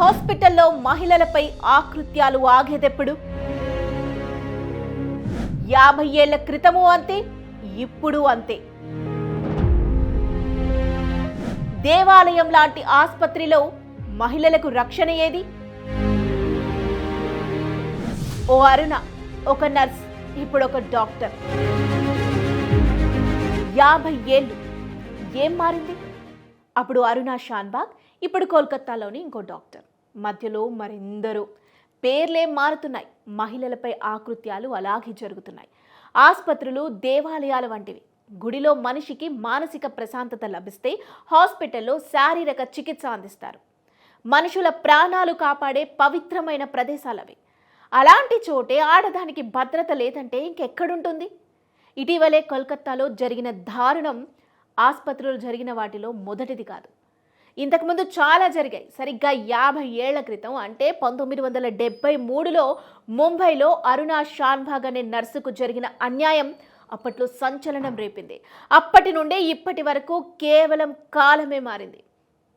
హాస్పిటల్లో మహిళలపై ఆకృత్యాలు ఆగేదెప్పుడు? యాభై ఏళ్ళ క్రితము అంతే ఇప్పుడు అంతే. దేవాలయం లాంటి ఆసుపత్రిలో మహిళలకు రక్షణ ఏది? ఓ అరుణ ఒక నర్స్ ఇప్పుడు ఒక డాక్టర్. యాభై ఏళ్ళు ఏం మారింది? అప్పుడు అరుణ షాన్బాగ్ ఇప్పుడు కోల్కతాలోని ఇంకో డాక్టర్. మధ్యలో మరెందరో. పేర్లే మారుతున్నాయి. మహిళలపై ఆకృత్యాలు అలాగే జరుగుతున్నాయి. ఆసుపత్రులు దేవాలయాలు వంటివి. గుడిలో మనిషికి మానసిక ప్రశాంతత లభిస్తే హాస్పిటల్లో శారీరక చికిత్స అందిస్తారు. మనుషుల ప్రాణాలు కాపాడే పవిత్రమైన ప్రదేశాలవి. అలాంటి చోటే ఆడదానికి భద్రత లేదంటే ఇంకెక్కడుంటుంది? ఇటీవలే కోల్కత్తాలో జరిగిన దారుణం ఆసుపత్రులు జరిగిన వాటిలో మొదటిది కాదు. ఇంతకుముందు చాలా జరిగాయి. సరిగ్గా యాభై ఏళ్ళ క్రితం అంటే పంతొమ్మిది వందల డెబ్బై మూడులో ముంబైలో అరుణా షాన్భాగ్ అనే నర్సుకు జరిగిన అన్యాయం అప్పట్లో సంచలనం రేపింది. అప్పటి నుండే ఇప్పటి వరకు కేవలం కాలమే మారింది.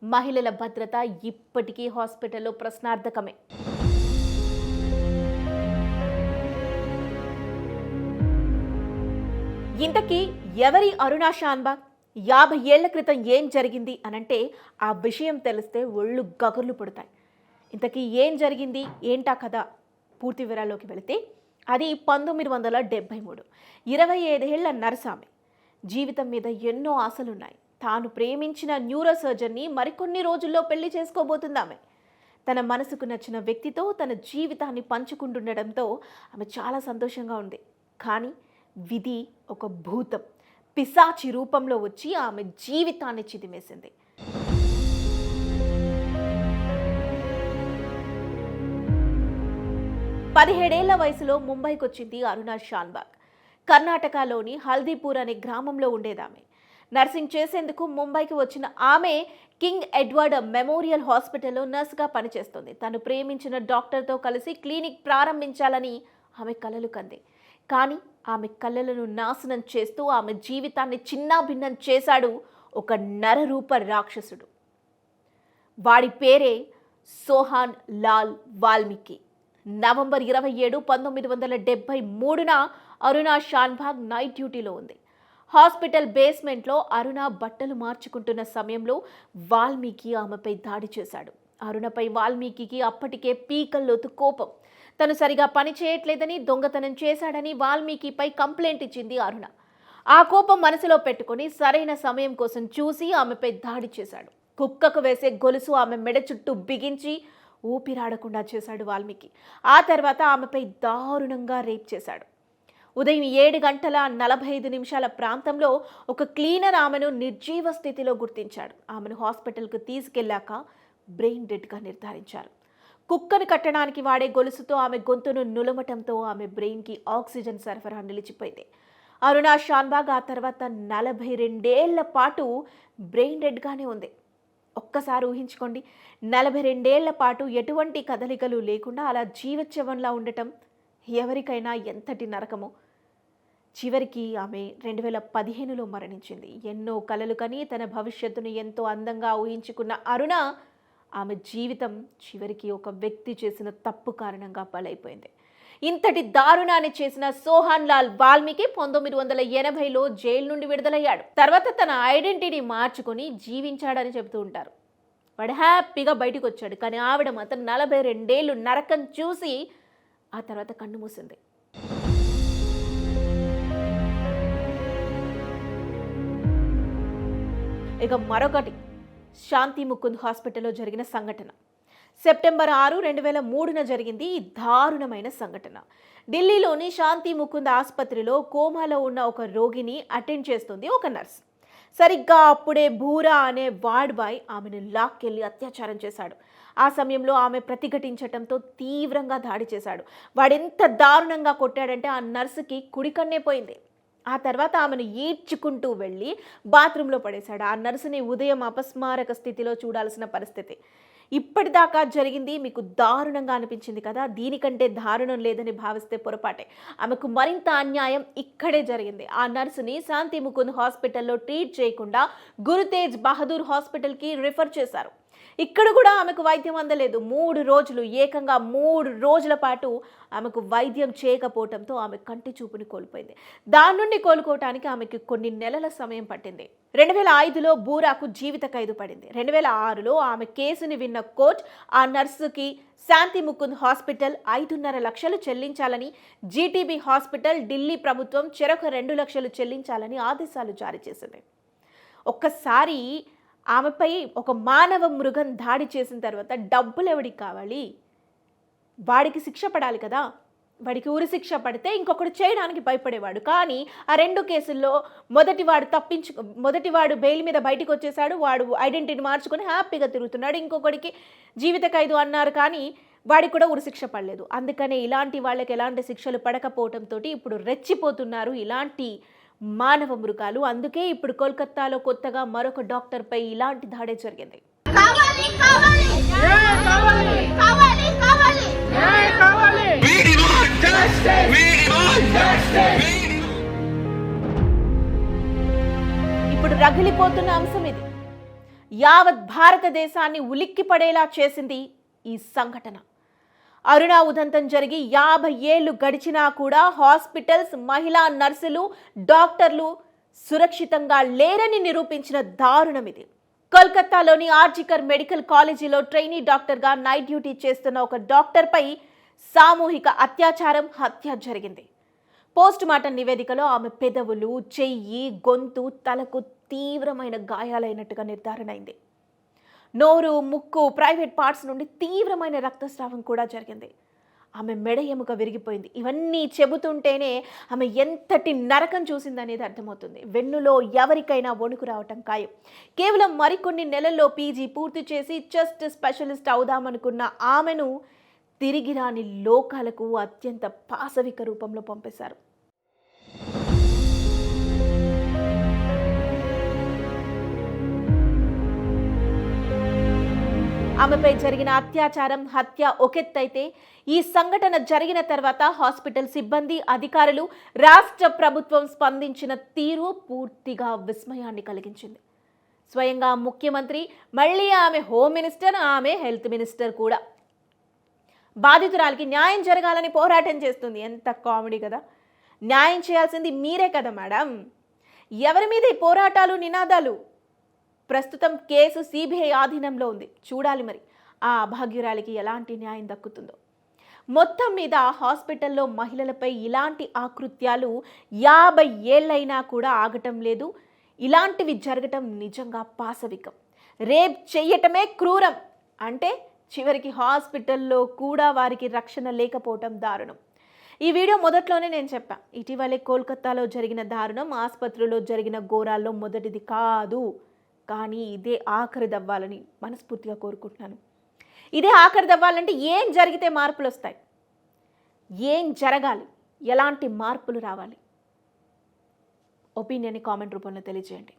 మహిళల భద్రత ఇప్పటికీ హాస్పిటల్లో ప్రశ్నార్థకమే. ఇంతకీ ఎవరి అరుణా షాన్బాగ్ యాభై ఏళ్ళ క్రితం ఏం జరిగింది అనంటే ఆ విషయం తెలిస్తే ఒళ్ళు గగుర్లు పుడతాయి. ఇంతకీ ఏం జరిగింది? ఏంటా కథ? పూర్తి వివరాల్లోకి వెళితే అది పంతొమ్మిది వందల డెబ్భై మూడు. ఇరవై ఐదేళ్ళ నరసామి. జీవితం మీద ఎన్నో ఆశలున్నాయి. తాను ప్రేమించిన న్యూరో సర్జన్ని మరికొన్ని రోజుల్లో పెళ్ళి చేసుకోబోతుందామె. తన మనసుకు నచ్చిన వ్యక్తితో తన జీవితాన్ని పంచుకుంటుండడంతో ఆమె చాలా సంతోషంగా ఉంది. కానీ విధి ఒక భూతం. పిశాచి రూపంలో వచ్చి ఆమె జీవితాన్ని చిదిమేసింది. పదిహేడేళ్ళ వయసులో ముంబైకి వచ్చింది అరుణ షాన్బాగ్ కర్ణాటకలోని హల్దీపూర్ అనే గ్రామంలో ఉండేదామె. నర్సింగ్ చేసేందుకు ముంబైకి వచ్చిన ఆమె కింగ్ ఎడ్వర్డ్ మెమోరియల్ హాస్పిటల్లో నర్స్గా పనిచేస్తుంది. తను ప్రేమించిన డాక్టర్తో కలిసి క్లినిక్ ప్రారంభించాలని ఆమె కలలు కంది. కానీ ఆమె కళ్ళలను నాశనం చేస్తూ ఆమె జీవితాన్ని చిన్నాభిన్నం చేశాడు ఒక నరరూప రాక్షసుడు. వాడి పేరే సోహాన్ లాల్ వాల్మీకి. నవంబర్ ఇరవై ఏడు పంతొమ్మిది వందల డెబ్బై మూడున అరుణ షాన్భాగ్ నైట్ డ్యూటీలో ఉంది. హాస్పిటల్ బేస్మెంట్లో అరుణ బట్టలు మార్చుకుంటున్న సమయంలో వాల్మీకి ఆమెపై దాడి చేశాడు. అరుణపై వాల్మీకి అప్పటికే పీకల్లోతు కోపం. తను సరిగా పని చేయట్లేదని దొంగతనం చేశాడని వాల్మీకిపై కంప్లైంట్ ఇచ్చింది అరుణ. ఆ కోపం మనసులో పెట్టుకొని సరైన సమయం కోసం చూసి ఆమెపై దాడి చేశాడు. కుక్కకు వేసే గొలుసు ఆమె మెడ చుట్టూ బిగించి ఊపిరాడకుండా చేశాడు వాల్మీకి. ఆ తర్వాత ఆమెపై దారుణంగా రేప్ చేశాడు. ఉదయం ఏడు గంటల నలభై ఐదు నిమిషాల ప్రాంతంలో ఒక క్లీనర్ ఆమెను నిర్జీవ స్థితిలో గుర్తించాడు. ఆమెను హాస్పిటల్కు తీసుకెళ్ళాక బ్రెయిన్ డెడ్గా నిర్ధారించారు. కుక్కను కట్టడానికి వాడే గొలుసుతో ఆమె గొంతును నులమటంతో ఆమె బ్రెయిన్కి ఆక్సిజన్ సరఫరా నిలిచిపోయింది. అరుణ షాన్బాగ్ ఆ తర్వాత నలభై రెండేళ్ళ పాటు బ్రెయిన్ డెడ్గానే ఉంది. ఒక్కసారి ఊహించుకోండి నలభై రెండేళ్ళ పాటు ఎటువంటి కదలికలు లేకుండా అలా జీవచ్యవంలా ఉండటం ఎవరికైనా ఎంతటి నరకమో. చివరికి ఆమె రెండు వేల పదిహేనులో మరణించింది. ఎన్నో కలలు కని తన భవిష్యత్తును ఎంతో అందంగా ఊహించుకున్న అరుణ ఆమె జీవితం చివరికి ఒక వ్యక్తి చేసిన తప్పు కారణంగా బలైపోయింది ఇంతటి దారుణాన్ని చేసిన సోహాన్ లాల్ వాల్మీకి పంతొమ్మిది వందల ఎనభైలో జైలు నుండి విడుదలయ్యాడు. తర్వాత తన ఐడెంటిటీ మార్చుకొని జీవించాడని చెబుతూ ఉంటారు. వాడు హ్యాపీగా బయటకు వచ్చాడు కానీ ఆవిడ మాత్రం నలభై రెండేళ్ళు నరకం చూసి ఆ తర్వాత కన్ను మూసింది. ఇక మరొకటి శాంతి ముకుంద్ హాస్పిటల్లో జరిగిన సంఘటన. సెప్టెంబర్ ఆరు రెండు వేల మూడున జరిగింది ఈ దారుణమైన సంఘటన. ఢిల్లీలోని శాంతి ముకుంద్ ఆసుపత్రిలో కోమాలో ఉన్న ఒక రోగిని అటెండ్ చేస్తుంది ఒక నర్స్. సరిగ్గా అప్పుడే భూరా అనే వార్డ్ బాయ్ ఆమెను లాక్కెళ్ళి అత్యాచారం చేశాడు. ఆ సమయంలో ఆమె ప్రతిఘటించటంతో తీవ్రంగా దాడి చేశాడు. వాడెంత దారుణంగా కొట్టాడంటే ఆ నర్సుకి కుడికన్నే పోయింది. ఆ తర్వాత ఆమెను ఈడ్చుకుంటూ వెళ్ళి బాత్రూంలో పడేశాడు. ఆ నర్సుని ఉదయం అపస్మారక స్థితిలో చూడాల్సిన పరిస్థితి. ఇప్పటిదాకా జరిగింది మీకు దారుణంగా అనిపించింది కదా? దీనికంటే దారుణం లేదని భావిస్తే పొరపాటే. ఆమెకు మరింత అన్యాయం ఇక్కడే జరిగింది. ఆ నర్సుని శాంతి ముకుంద్ హాస్పిటల్లో ట్రీట్ చేయకుండా గురుతేజ్ బహదూర్ హాస్పిటల్కి రిఫర్ చేశారు. ఇక్కడ కూడా ఆమెకు వైద్యం అందలేదు. మూడు రోజులు ఏకంగా మూడు రోజుల పాటు ఆమెకు వైద్యం చేయకపోవడంతో ఆమె కంటి చూపుని కోల్పోయింది. దాని నుండి కోలుకోవటానికి ఆమెకి కొన్ని నెలల సమయం పట్టింది. రెండు వేల ఐదులో బూరాకు జీవిత ఖైదు పడింది. రెండు వేల ఆరులో ఆమె కేసుని విన్న కోర్టు ఆ నర్సుకి శాంతి ముకుంద్ హాస్పిటల్ ఐదున్నర లక్షలు చెల్లించాలని జీటీబీ హాస్పిటల్ ఢిల్లీ ప్రభుత్వం చెరొక రెండు లక్షలు చెల్లించాలని ఆదేశాలు జారీ చేసింది. ఒక్కసారి ఆమెపై ఒక మానవ మృగం దాడి చేసిన తర్వాత డబ్బులు ఎవడికి కావాలి? వాడికి శిక్ష పడాలి కదా? వాడికి ఉరి శిక్ష పడితే ఇంకొకడు చేయడానికి భయపడేవాడు. కానీ ఆ రెండు కేసుల్లో మొదటివాడు తప్పించు మొదటివాడు బెయిల్ మీద బయటికి వచ్చేసాడు వాడు ఐడెంటిటీ మార్చుకొని హ్యాపీగా తిరుగుతున్నాడు. ఇంకొకడికి జీవిత ఖైదు అన్నారు. కానీ వాడికి కూడా ఉరిశిక్ష పడలేదు. అందుకనే ఇలాంటి వాళ్ళకి ఎలాంటి శిక్షలు పడకపోవడంతో ఇప్పుడు రెచ్చిపోతున్నారు. ఇలాంటి మానవ మృగాలు. అందుకే ఇప్పుడు కోల్కత్తాలో కొత్తగా మరొక డాక్టర్పై ఇలాంటి దాడే జరిగింది. ఇప్పుడు రగిలిపోతున్న అంశం ఇది. యావత్ భారతదేశాన్ని ఉలిక్కి పడేలా చేసింది ఈ సంఘటన. అరుణా ఉదంతం జరిగి యాభై ఏళ్ళు గడిచినా కూడా హాస్పిటల్స్ మహిళా నర్సులు డాక్టర్లు సురక్షితంగా లేరని నిరూపించిన దారుణం ఇది. కోల్కతాలోని ఆర్జికర్ మెడికల్ కాలేజీలో ట్రైనీ డాక్టర్గా నైట్ డ్యూటీ చేస్తున్న ఒక డాక్టర్పై సామూహిక అత్యాచారం హత్య జరిగింది. పోస్ట్ మార్టం నివేదికలో ఆమె పెదవులు చెయ్యి గొంతు తలకు తీవ్రమైన గాయాలైనట్టుగా నిర్ధారణ అయింది నోరు ముక్కు ప్రైవేట్ పార్ట్స్ నుండి తీవ్రమైన రక్తస్రావం కూడా జరిగింది. ఆమె మెడ ఎముక విరిగిపోయింది. ఇవన్నీ చెబుతుంటేనే ఆమె ఎంతటి నరకం చూసిందనేది అర్థమవుతుంది. వెన్నులో ఎవరికైనా వణుకు రావటం ఖాయం. కేవలం మరికొన్ని నెలల్లో పీజీ పూర్తి చేసి చెస్ట్ స్పెషలిస్ట్ అవుదామనుకున్న ఆమెను తిరిగి రాని లోకాలకు అత్యంత పాశవిక రూపంలో పంపేశారు. ఆమెపై జరిగిన అత్యాచారం హత్య ఒకెత్తైతే ఈ సంఘటన జరిగిన తర్వాత హాస్పిటల్ సిబ్బంది అధికారులు రాష్ట్ర ప్రభుత్వం స్పందించిన తీరు పూర్తిగా విస్మయాన్ని కలిగించింది. స్వయంగా ముఖ్యమంత్రి మళ్ళీ ఆమె హోమ్ మినిస్టర్ ఆమె హెల్త్ మినిస్టర్ కూడా. బాధితురాలికి న్యాయం జరగాలని పోరాటం చేస్తుంది. ఎంత కామెడీ కదా. న్యాయం చేయాల్సింది మీరే కదా మేడం. ఎవరి మీద ఈ పోరాటాలు నినాదాలు? ప్రస్తుతం కేసు సిబిఐ ఆధీనంలో ఉంది. చూడాలి మరి ఆ అభాగ్యురాలికి ఎలాంటి న్యాయం దక్కుతుందో. మొత్తం మీద హాస్పిటల్లో మహిళలపై ఇలాంటి ఆకృత్యాలు యాభై ఏళ్ళైనా కూడా ఆగటం లేదు. ఇలాంటివి జరగటం నిజంగా పాశవికం. రేప్ చెయ్యటమే క్రూరం అంటే చివరికి హాస్పిటల్లో కూడా వారికి రక్షణ లేకపోవటం దారుణం. ఈ వీడియో మొదట్లోనే నేను చెప్పాను ఇటీవలే కోల్కతాలో జరిగిన దారుణం ఆసుపత్రిలో జరిగిన ఘోరాల్లో మొదటిది కాదు. కానీ ఇదే ఆఖరి దవ్వాలని మనస్ఫూర్తిగా కోరుకుంటున్నాను. ఇదే ఆఖరి దవ్వాలంటే ఏం జరిగితే మార్పులు వస్తాయి? ఏం జరగాలి? ఎలాంటి మార్పులు రావాలి? ఒపీనియన్ కామెంట్ రూపంలో తెలియజేయండి.